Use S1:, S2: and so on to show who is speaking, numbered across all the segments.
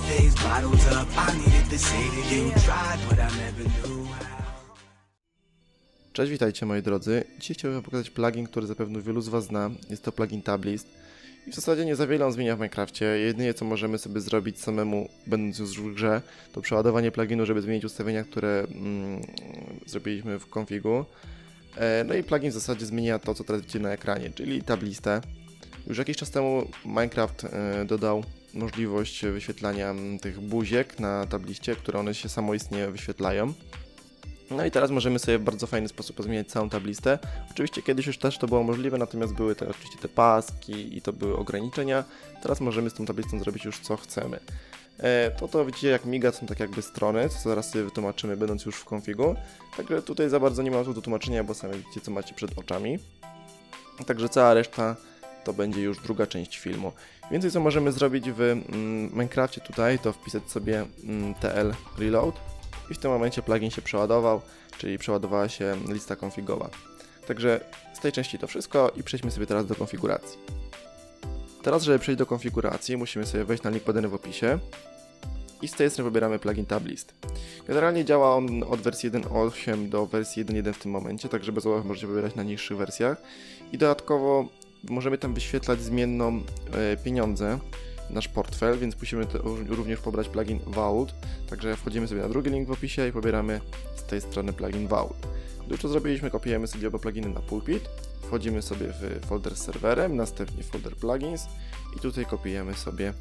S1: these bottled up. I needed to say you tried, but I never knew.
S2: Cześć, witajcie moi drodzy. Dzisiaj chciałbym pokazać plugin, który zapewne wielu z Was zna. Jest to plugin Tablist. I w zasadzie nie za wiele on zmienia w Minecrafcie. Jedynie co możemy sobie zrobić samemu, będąc już w grze, to przeładowanie pluginu, żeby zmienić ustawienia, które mm, zrobiliśmy w konfigu. E, no i plugin w zasadzie zmienia to, co teraz widzicie na ekranie, czyli tablistę. Już jakiś czas temu Minecraft e, dodał możliwość wyświetlania mm, tych buziek na tabliście, które one się samoistnie wyświetlają. No i teraz możemy sobie w bardzo fajny sposób pozmieniać całą tablistę. Oczywiście kiedyś już też to było możliwe, natomiast były te oczywiście te paski i to były ograniczenia. Teraz możemy z tą tablistą zrobić już co chcemy. E, to to widzicie jak miga są tak jakby strony, co zaraz sobie wytłumaczymy będąc już w konfigu. Także tutaj za bardzo nie ma tu do tłumaczenia, bo sami widzicie co macie przed oczami. Także cała reszta to będzie już druga część filmu. Więcej co możemy zrobić w mm, Minecrafcie tutaj, to wpisać sobie mm, tl reload i w tym momencie plugin się przeładował, czyli przeładowała się lista konfigowa. Także z tej części to wszystko i przejdźmy sobie teraz do konfiguracji. Teraz, żeby przejść do konfiguracji, musimy sobie wejść na link podany w opisie i z tej strony wybieramy plugin Tablist. Generalnie działa on od wersji 1.8 do wersji 1.1 w tym momencie, także bez obaw możecie wybierać na niższych wersjach. I dodatkowo możemy tam wyświetlać zmienną e, pieniądze, nasz portfel, więc musimy również pobrać plugin Vault. Także wchodzimy sobie na drugi link w opisie i pobieramy z tej strony plugin Vault. Gdy już to zrobiliśmy, kopiujemy sobie oba pluginy na pulpit, wchodzimy sobie w folder z serwerem, następnie folder plugins i tutaj kopiujemy sobie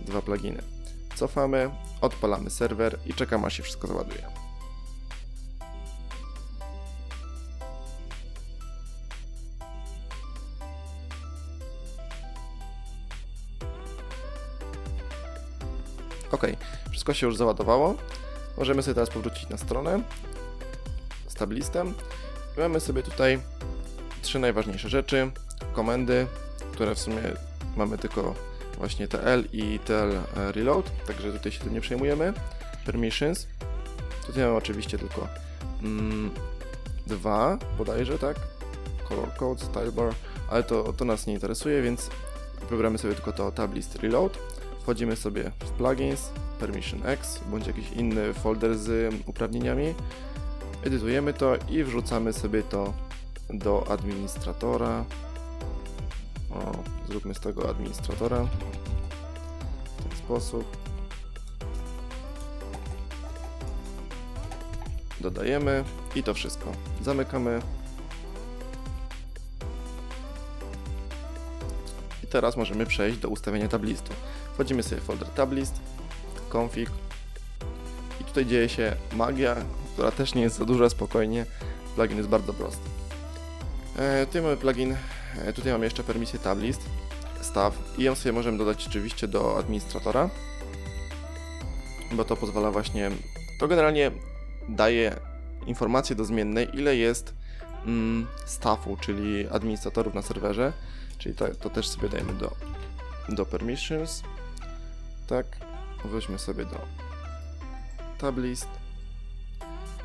S2: dwa pluginy. Cofamy, odpalamy serwer i czekamy aż się wszystko załaduje. Ok, wszystko się już załadowało. Możemy sobie teraz powrócić na stronę z tablistem. Mamy sobie tutaj trzy najważniejsze rzeczy. Komendy, które w sumie mamy tylko właśnie TL i TL reload, także tutaj się tym nie przejmujemy. Permissions. Tutaj mamy oczywiście tylko mm, dwa bodajże, tak? Color code, style bar, ale to, to nas nie interesuje, więc wybramy sobie tylko to tablist reload wchodzimy sobie w plugins, permission X bądź jakiś inny folder z uprawnieniami, edytujemy to i wrzucamy sobie to do administratora. O, zróbmy z tego administratora w ten sposób. Dodajemy i to wszystko. Zamykamy. Teraz możemy przejść do ustawienia tablistu. Wchodzimy sobie w folder tablist, config i tutaj dzieje się magia, która też nie jest za duża, spokojnie. Plugin jest bardzo prosty. E, tutaj mamy plugin, e, tutaj mamy jeszcze permisję tablist, staw i ją sobie możemy dodać oczywiście do administratora, bo to pozwala właśnie, to generalnie daje informację do zmiennej, ile jest mm, staffu, czyli administratorów na serwerze, czyli to, to też sobie dajemy do, do permissions tak, weźmy sobie do tablist.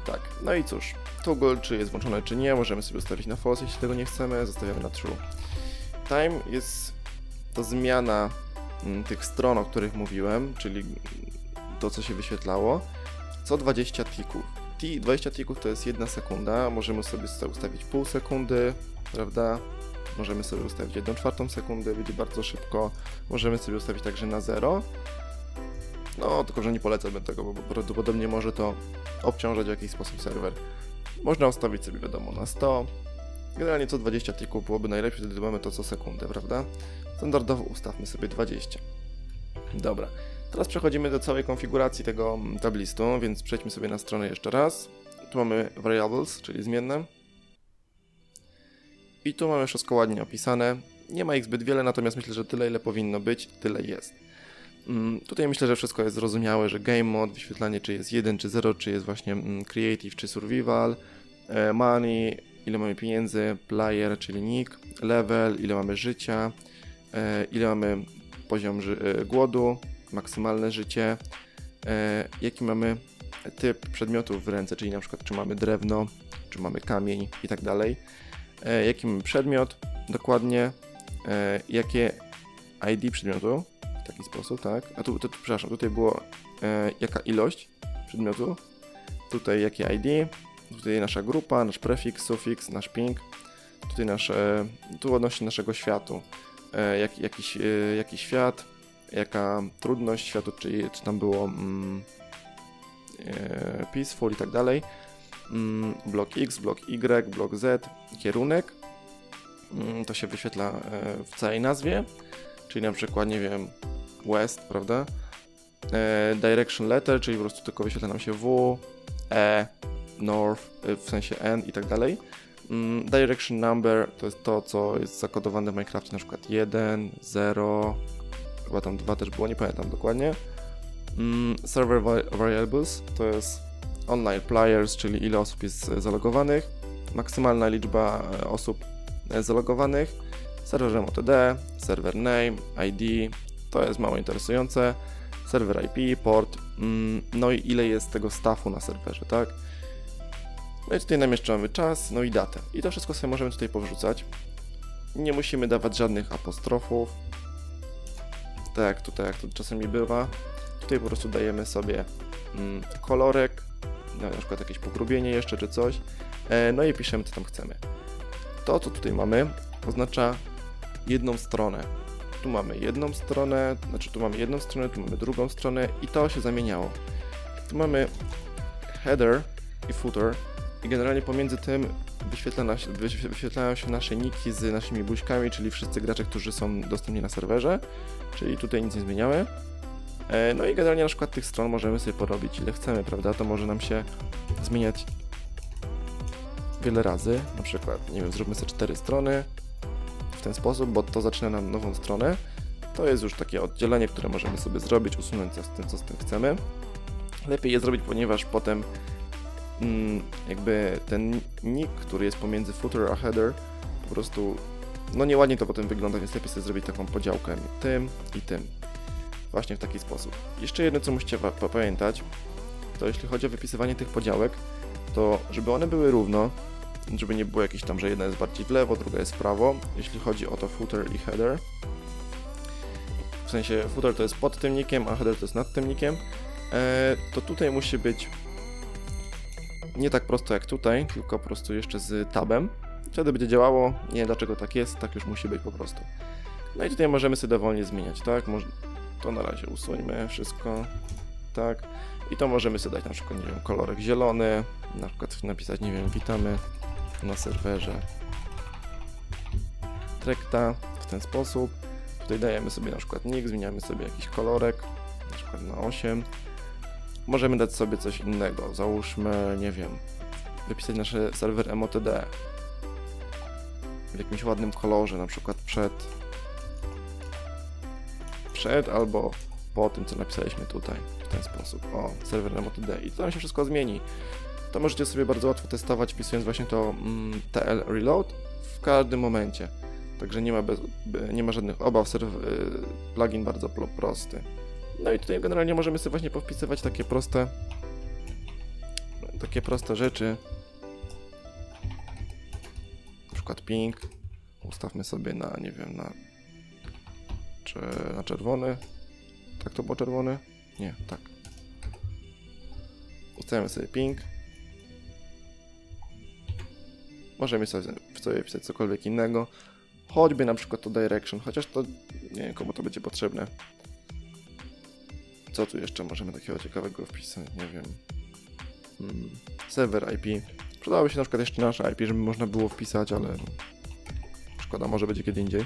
S2: Tak, no i cóż, toggle czy jest włączone czy nie, możemy sobie ustawić na false, jeśli tego nie chcemy, zostawiamy na true. Time jest to zmiana mm, tych stron, o których mówiłem, czyli to, co się wyświetlało, co 20 tików. T 20 tików to jest 1 sekunda, możemy sobie ustawić pół sekundy, prawda? Możemy sobie ustawić 1 czwartą sekundy, będzie bardzo szybko. Możemy sobie ustawić także na 0. No, tylko że nie polecam tego, bo prawdopodobnie może to obciążać w jakiś sposób serwer. Można ustawić sobie wiadomo na 100. Generalnie co 20 tików byłoby najlepiej, wtedy mamy to co sekundę, prawda? Standardowo ustawmy sobie 20. Dobra. Teraz przechodzimy do całej konfiguracji tego mm, tablistu, więc przejdźmy sobie na stronę jeszcze raz. Tu mamy variables, czyli zmienne. I tu mamy wszystko ładnie opisane. Nie ma ich zbyt wiele, natomiast myślę, że tyle ile powinno być, tyle jest. Mm, tutaj myślę, że wszystko jest zrozumiałe, że game mode, wyświetlanie czy jest 1 czy 0, czy jest właśnie mm, creative czy survival, e, money, ile mamy pieniędzy, player, czyli nick, level, ile mamy życia, e, ile mamy poziom e, głodu, maksymalne życie, jaki mamy typ przedmiotów w ręce, czyli na przykład czy mamy drewno, czy mamy kamień i tak dalej, jaki mamy przedmiot dokładnie, jakie ID przedmiotu, w taki sposób, tak? A tu, tu, tu przepraszam, tutaj było e, jaka ilość przedmiotu, tutaj jakie ID, tutaj nasza grupa, nasz prefiks, sufiks, nasz ping, tutaj nasze, tu odnośnie naszego światu, e, jak, jakiś, e, jaki świat, jaka trudność światu, czy, czy tam było mm, e, peaceful i tak dalej, blok X, blok Y, blok Z, kierunek, mm, to się wyświetla e, w całej nazwie, czyli na przykład, nie wiem, West, prawda? E, direction letter, czyli po prostu tylko wyświetla nam się W, E, North, e, w sensie N i tak dalej. Mm, Direction number to jest to, co jest zakodowane w Minecrafcie, na przykład 1, 0, chyba tam 2 też było, nie pamiętam dokładnie. Mm, Server va- variables to jest online players, czyli ile osób jest e, zalogowanych, maksymalna liczba e, osób e, zalogowanych, serwer MOTD, server name, ID, to jest mało interesujące, serwer IP, port, mm, no i ile jest tego staffu na serwerze, tak? No i tutaj namieszczamy czas, no i datę. I to wszystko sobie możemy tutaj powrzucać. Nie musimy dawać żadnych apostrofów. Tak tutaj, jak to czasami bywa. Tutaj po prostu dajemy sobie mm, kolorek, na przykład jakieś pogrubienie jeszcze czy coś. E, no i piszemy co tam chcemy. To, co tutaj mamy, oznacza jedną stronę. Tu mamy jedną stronę, znaczy tu mamy jedną stronę, tu mamy drugą stronę i to się zamieniało. Tu mamy header i footer i generalnie pomiędzy tym wyświetla nas, wyświe- wyświetlają się nasze niki z naszymi buźkami, czyli wszyscy gracze, którzy są dostępni na serwerze, czyli tutaj nic nie zmieniamy. E, No i generalnie na przykład tych stron możemy sobie porobić ile chcemy, prawda? To może nam się zmieniać wiele razy. Na przykład, nie wiem, zróbmy sobie cztery strony w ten sposób, bo to zaczyna nam nową stronę. To jest już takie oddzielenie, które możemy sobie zrobić, usunąć co z tym, co z tym chcemy. Lepiej je zrobić, ponieważ potem mm, jakby ten nick, który jest pomiędzy footer a header, po prostu no nieładnie to potem wygląda, więc lepiej sobie zrobić taką podziałkę tym i tym. Właśnie w taki sposób. Jeszcze jedno, co musicie pa- pa- pamiętać, to jeśli chodzi o wypisywanie tych podziałek, to żeby one były równo, żeby nie było jakieś tam, że jedna jest bardziej w lewo, druga jest w prawo, jeśli chodzi o to footer i header. W sensie footer to jest pod tym nickiem, a header to jest nad tym nickiem, e, to tutaj musi być nie tak prosto jak tutaj, tylko po prostu jeszcze z tabem. Wtedy będzie działało, nie wiem dlaczego tak jest, tak już musi być po prostu. No i tutaj możemy sobie dowolnie zmieniać, tak? To na razie usuńmy wszystko, tak? I to możemy sobie dać na przykład, nie wiem, kolorek zielony, na przykład napisać, nie wiem, witamy na serwerze Trekta w ten sposób. Tutaj dajemy sobie na przykład nick, zmieniamy sobie jakiś kolorek, na przykład na 8. Możemy dać sobie coś innego, załóżmy, nie wiem, wypisać nasz serwer MOTD w jakimś ładnym kolorze, na przykład przed przed albo po tym, co napisaliśmy tutaj, w ten sposób. O, serwer MOTD i to tam się wszystko zmieni. To możecie sobie bardzo łatwo testować, wpisując właśnie to mm, TL Reload w każdym momencie. Także nie ma, bez, be- nie ma żadnych obaw, serw, y, plugin bardzo pro- prosty. No i tutaj generalnie możemy sobie właśnie powpisywać takie proste takie proste rzeczy. Na przykład ping. Ustawmy sobie na, nie wiem, na czy na czerwony. Tak to było czerwony? Nie, tak. Ustawiamy sobie ping. Możemy sobie, sobie wpisać cokolwiek innego. Choćby na przykład to direction, chociaż to nie wiem komu to będzie potrzebne. Co tu jeszcze możemy takiego ciekawego wpisać? Nie wiem. Hmm. Serwer IP. Przydałoby się na przykład jeszcze nasze IP, żeby można było wpisać, ale szkoda, może będzie kiedy indziej.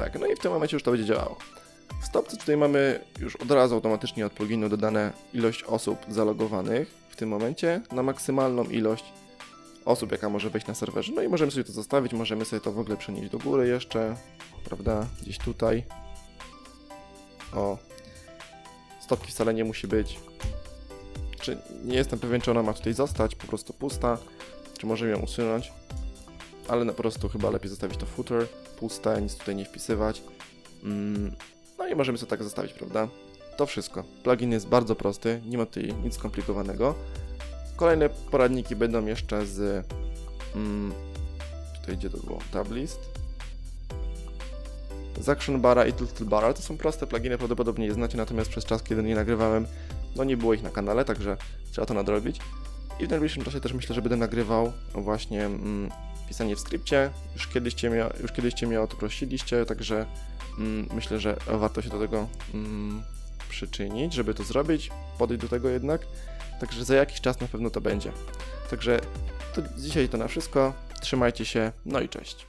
S2: Tak, no i w tym momencie już to będzie działało. W stopce tutaj mamy już od razu automatycznie od pluginu dodane ilość osób zalogowanych w tym momencie na maksymalną ilość osób, jaka może wejść na serwerze. No i możemy sobie to zostawić, możemy sobie to w ogóle przenieść do góry jeszcze, prawda? Gdzieś tutaj. O. Stopki wcale nie musi być. Czy nie jestem pewien, czy ona ma tutaj zostać, po prostu pusta, czy możemy ją usunąć. Ale na prostu chyba lepiej zostawić to footer, puste, nic tutaj nie wpisywać. Mm, no i możemy sobie tak zostawić, prawda? to wszystko. Plugin jest bardzo prosty, nie ma tutaj nic skomplikowanego. Kolejne poradniki będą jeszcze z. Mm, tutaj gdzie to było? Tablist. Z Action Bara i Bara. To są proste pluginy, prawdopodobnie je znacie, natomiast przez czas, kiedy nie nagrywałem, no nie było ich na kanale, także trzeba to nadrobić. I w najbliższym czasie też myślę, że będę nagrywał właśnie mm, pisanie w skrypcie. Już kiedyście, mnie, już kiedyście mnie o to prosiliście, także mm, myślę, że warto się do tego mm, przyczynić, żeby to zrobić, podejść do tego jednak. Także za jakiś czas na pewno to będzie. Także to dzisiaj to na wszystko. Trzymajcie się, no i cześć.